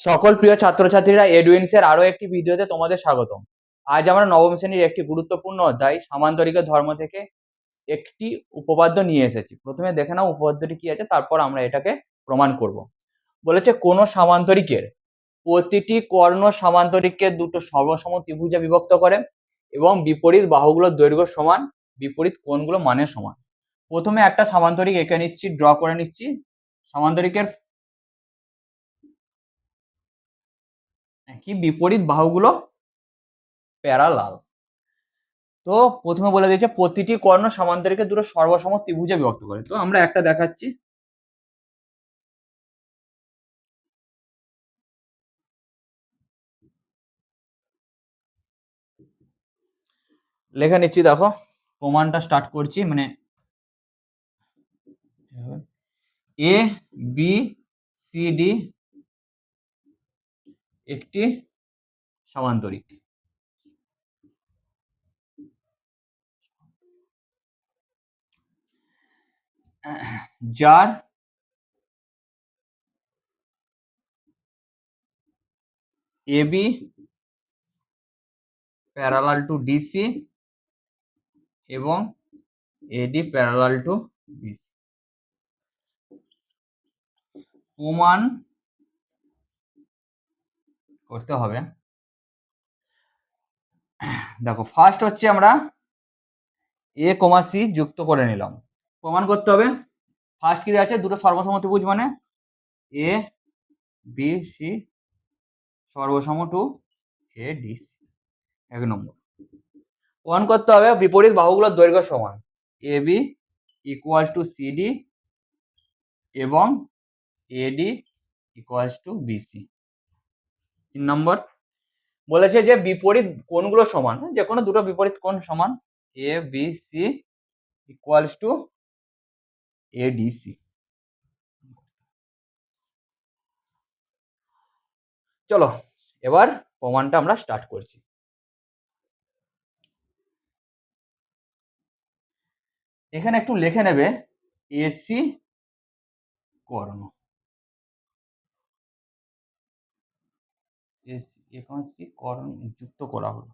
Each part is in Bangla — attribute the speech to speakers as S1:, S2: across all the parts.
S1: সকল প্রিয় ছাত্রছাত্রীরা এডুইন্সের আরও একটি ভিডিওতে তোমাদের স্বাগতম। আজ আমরা নবম শ্রেণির একটি গুরুত্বপূর্ণ অধ্যায় সামান্তরিকের ধর্ম থেকে একটি উপপাদ্য নিয়ে এসেছি। প্রথমে দেখে নাও উপপাদ্যটি কি আছে, তারপর আমরা এটাকে প্রমাণ করব। বলেছে, কোন সামান্তরিকের প্রতিটি কর্ণ সামান্তরিককে দুটো সর্বসম ত্রিভুজে বিভক্ত করে এবং বিপরীত বাহুগুলোর দৈর্ঘ্য সমান, বিপরীত কোণগুলো মানের সমান। প্রথমে একটা সামান্তরিক এঁকে নিচ্ছি, ড্র করে নিচ্ছি। সামান্তরিকের কি বিপরীত বাহুগুলো প্যারালাল তো প্রথমে বলে দিয়েছে, প্রতিটি কর্ণ সামান্তরিকে দুটো সর্বসম ত্রিভুজে বিভক্ত করে। তো আমরা একটা দেখাচ্ছি। লেখা নিচ্ছি, দেখো, প্রমাণটা স্টার্ট করছি মানে এ, বি, সি, ডি একটি সামান্তরিক। যার এবি প্যারালাল টু ডিসি এবং এডি প্যারালাল টু বিসি প্রমাণ করতে হবে। দেখো ফার্স্ট হচ্ছে আমরা এ কমা সি যুক্ত করে নিলাম। প্রমাণ করতে হবে। ফার্স্ট কি আছে? দুটো সর্বসম ত্রিভুজ মানে এ বি সি সর্বসম টু এ ডি সি এক নম্বর। প্রমাণ করতে হবে বিপরীত বাহুগুলোর দৈর্ঘ্য সমান। A B equals to CD এবং এডি ইকুয়ালস টু বিসি তিন নম্বর, বলেছে যে বিপরীত কোণগুলো সমান? যে কোনো দুটো বিপরীত কোণ সমান? A B C equals to ADC চলো, এবার প্রমাণটা আমরা স্টার্ট করছি। এখানে একটু লিখে নেবে এসি কর্ণ। কর্ণ যুক্ত করা হলো।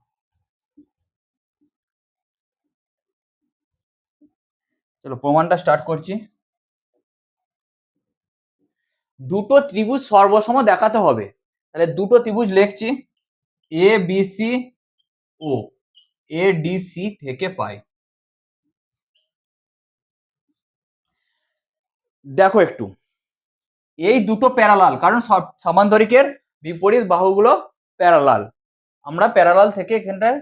S1: চলো প্রমাণটা স্টার্ট করছি। দুটো ত্রিভুজ সর্বসম দেখাতে হবে। তাহলে দুটো ত্রিভুজ লিখছি। এ বি সি ও এ ডি সি থেকে পাই। দেখো একটু। এই দুটো প্যারালাল কারণ সমান্তরিকের বিপরীত বাহুগুলো প্যারালাল আমরা প্যারালাল থেকে এখানটায়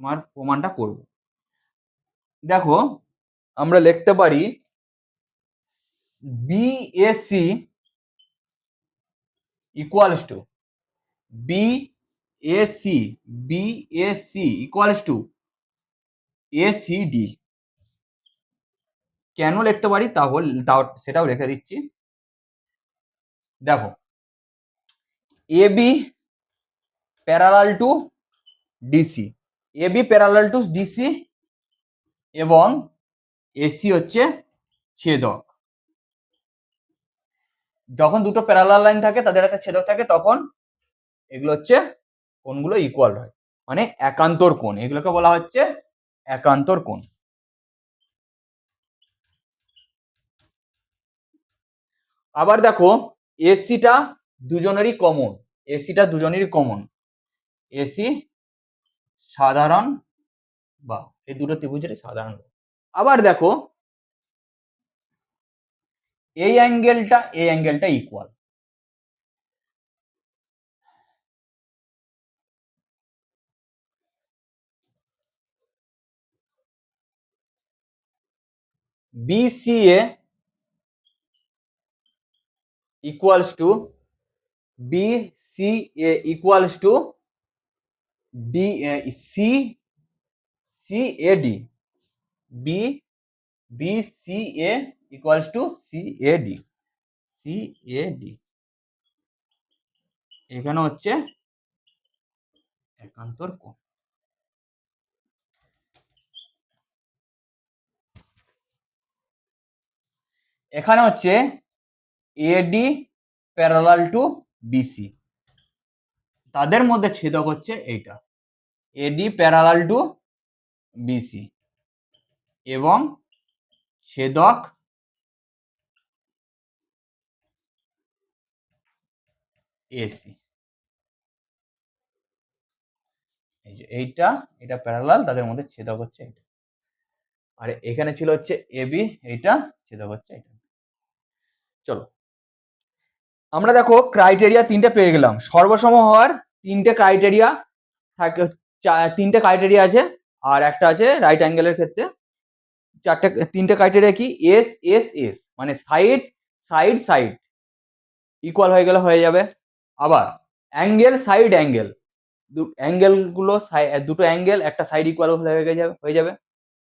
S1: তোমার প্রমাণটা করব। দেখো, আমরা লিখতে পারি BAC equals to BAC BAC equals to ACD কেন লিখতে পারি? তাহলে সেটাও রেখে দিচ্ছি। দেখো AB parallel to DC AB parallel to DC এবং এসি হচ্ছে ছেদক। যখন দুটো প্যারালাল লাইন থাকে, তাদের একটা ছেদক থাকে, তখন এগুলো হচ্ছে কোণগুলো ইকুয়াল হয়। মানে একান্তর কোণ। এগুলোকে বলা হচ্ছে একান্তর কোণ। আবার দেখো এসিটা দুজনেরই কমন এসিটা দুজনেরই কমন এসি সাধারণ বা, এই দুটো ত্রিভুজের সাধারণ। আবার দেখো, এই অ্যাঙ্গেলটা এই অ্যাঙ্গেলটা equal BCA equals to BCA equals to D uh, C CAD B BCA equals to CAD CAD এখানে হচ্ছে একান্তর কোণ এখানে হচ্ছে এডি প্যারালাল টু বিসি তাদের মধ্যে ছেদক হচ্ছে এইটা। এডি প্যারালাল টু বিসি এবং ছেদক এসি এই যে এইটা, এটা প্যারালাল তাদের মধ্যে ছেদক হচ্ছে এটা আর এখানে ছিল হচ্ছে এবি এইটা ছেদক হচ্ছে এটা চলো আমরা দেখো ক্রাইটেরিয়া তিনটে পেয়ে গেলাম। সর্বসম হওয়ার তিনটে ক্রাইটেরিয়া থাকে তিনটে ক্রাইটেরিয়া আছে, আর একটা আছে রাইট অ্যাঙ্গেলের ক্ষেত্রে। চারটে, তিনটে ক্রাইটেরিয়া কি? এস এস এস মানে সাইড সাইড সাইড ইকুয়াল হয়ে গেলে হয়ে যাবে। আবার অ্যাঙ্গেল সাইড অ্যাঙ্গেল অ্যাঙ্গেলগুলো দুটো অ্যাঙ্গেল একটা সাইড ইকুয়াল হয়ে যাবে হয়ে যাবে।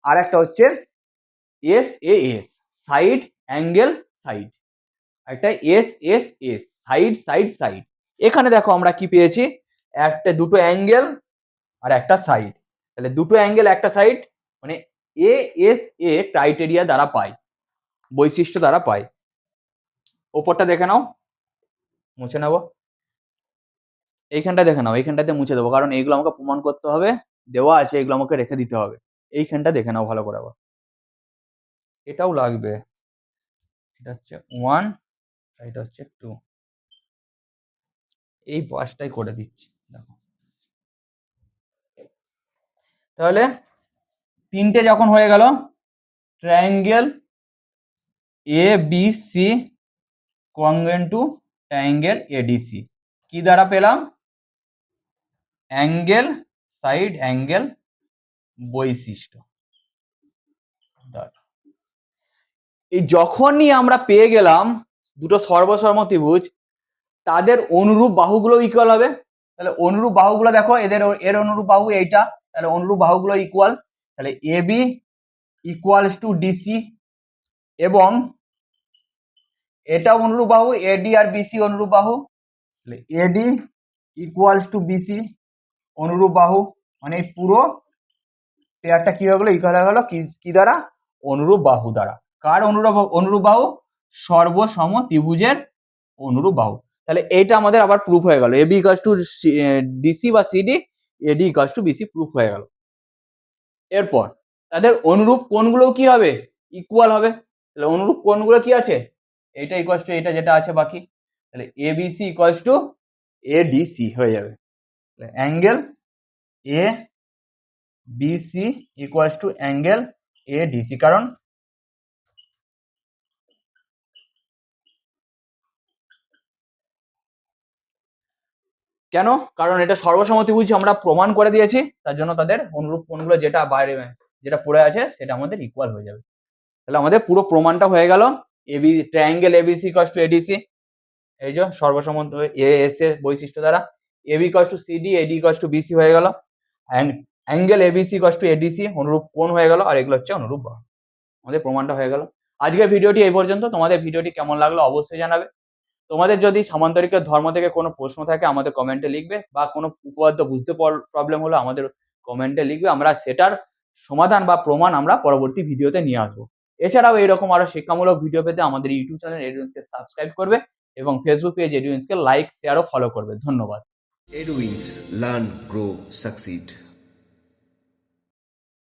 S1: আর একটা হচ্ছে S A S side angle side একটা S S S side side side এখানে দেখো আমরা কি পেয়েছি? একটা, দুটো অ্যাঙ্গেল আর একটা সাইড তাহলে দুটো অ্যাঙ্গেল একটা সাইড মানে এ এস এ ক্রাইটেরিয়া দ্বারা পাই বৈশিষ্ট্য দ্বারা পাই ওপরটা দেখে নাও, মুছে নেব। এইখানটা দেখে নাও, এইখানটাতে মুছে দেবো, কারণ এইগুলো আমাকে প্রমাণ করতে হবে, দেওয়া আছে এগুলো আমাকে রেখে দিতে হবে। এইখানটা দেখে নাও ভালো করে আবার। এটাও লাগবে। এটা হচ্ছে ওয়ান এটা হচ্ছে টু এই পাঁচটাই করে দিচ্ছি, দেখো। তাহলে তিনটে যখন হয়ে গেল triangle A B C congruent to triangle ADC কি দ্বারা পেলাম? অ্যাঙ্গেল, সাইড অ্যাঙ্গেল বৈশিষ্ট্য। দ্বারা। এই যখনই আমরা পেয়ে গেলাম দুটো সর্বসর্ম ত্রিভুজ, তাদের অনুরূপ বাহুগুলো ইকুয়াল হবে। তাহলে অনুরূপ বাহুগুলো দেখো, এদের এর অনুরূপ বাহু এইটা, তাহলে অনুরূপ বাহুগুলো ইকুয়াল তাহলে A B equals to DC এবং এটা অনুরূপ বাহু এডি আর বিসি অনুরূপ বাহু, তাহলে এডি ইকুয়ালস টু বিসি অনুরূপ বাহু মানে পুরো পেয়ারটা কি হয়ে গেলো? ইকুয়াল হয়ে গেলো, কি কি দ্বারা? অনুরূপ বাহু দ্বারা। কার অনুরূপ অনুরূপ বাহু? সর্বসম ত্রিভুজের অনুরূপ বাহু। তাহলে এইটা আমাদের আবার প্রুফ হয়ে গেল। এবি ইকাস টু ডিসি বা CD AD equals to BC proof হয়ে গেল। এরপর তাদের অনুরূপ কোণগুলো কি হবে? ইকুয়াল হবে। তাহলে অনুরূপ কোণগুলো কি আছে? এটা ইকুয়াস টু এটা যেটা আছে বাকি। তাহলে A BC equals to A DC হয়ে যাবে। তাহলে angle A BC equals to angle A DC কারণ কেন? কারণ এটা সর্বসম্মতি বুঝি আমরা প্রমাণ করে দিয়েছি, তার জন্য তাদের অনুরূপ কোনগুলো যেটা বাইরে, যেটা পড়ে আছে সেটা আমাদের ইকুয়াল হয়ে যাবে। তাহলে আমাদের পুরো প্রমাণটা হয়ে গেল AB triangle ABC equals to ADC এই যে সর্বসম্মত এ এস এর বৈশিষ্ট্য দ্বারা। AB equals to CD AD equals to BC হয়ে গেল। Angle ABC equals to ADC অনুরূপ কোণ হয়ে গেল, আর এগুলো হচ্ছে অনুরূপ আমাদের প্রমাণটা হয়ে গেল। আজকের ভিডিওটি এই পর্যন্ত। তোমাদের ভিডিওটি কেমন লাগল অবশ্যই জানাবে। তোমাদের যদি সামান্তরিকের ধর্ম থেকে কোনো প্রশ্ন থাকে আমাদের কমেন্টে লিখবে বা কোনো উপপাদ্য বুঝতে প্রবলেম হলো আমাদের কমেন্টে লিখবে আমরা সেটার সমাধান বা প্রমাণ আমরা পরবর্তী ভিডিওতে নিয়ে আসব। এছাড়াও এরকম আরও শিক্ষামূলক ভিডিও পেতে আমাদের ইউটিউব চ্যানেল এডুইন্সকে সাবস্ক্রাইব করবে এবং ফেসবুক পেজ এডুইন্সকে লাইক শেয়ার ও ফলো করবে। ধন্যবাদ।
S2: Edwins Learn, Grow, Succeed.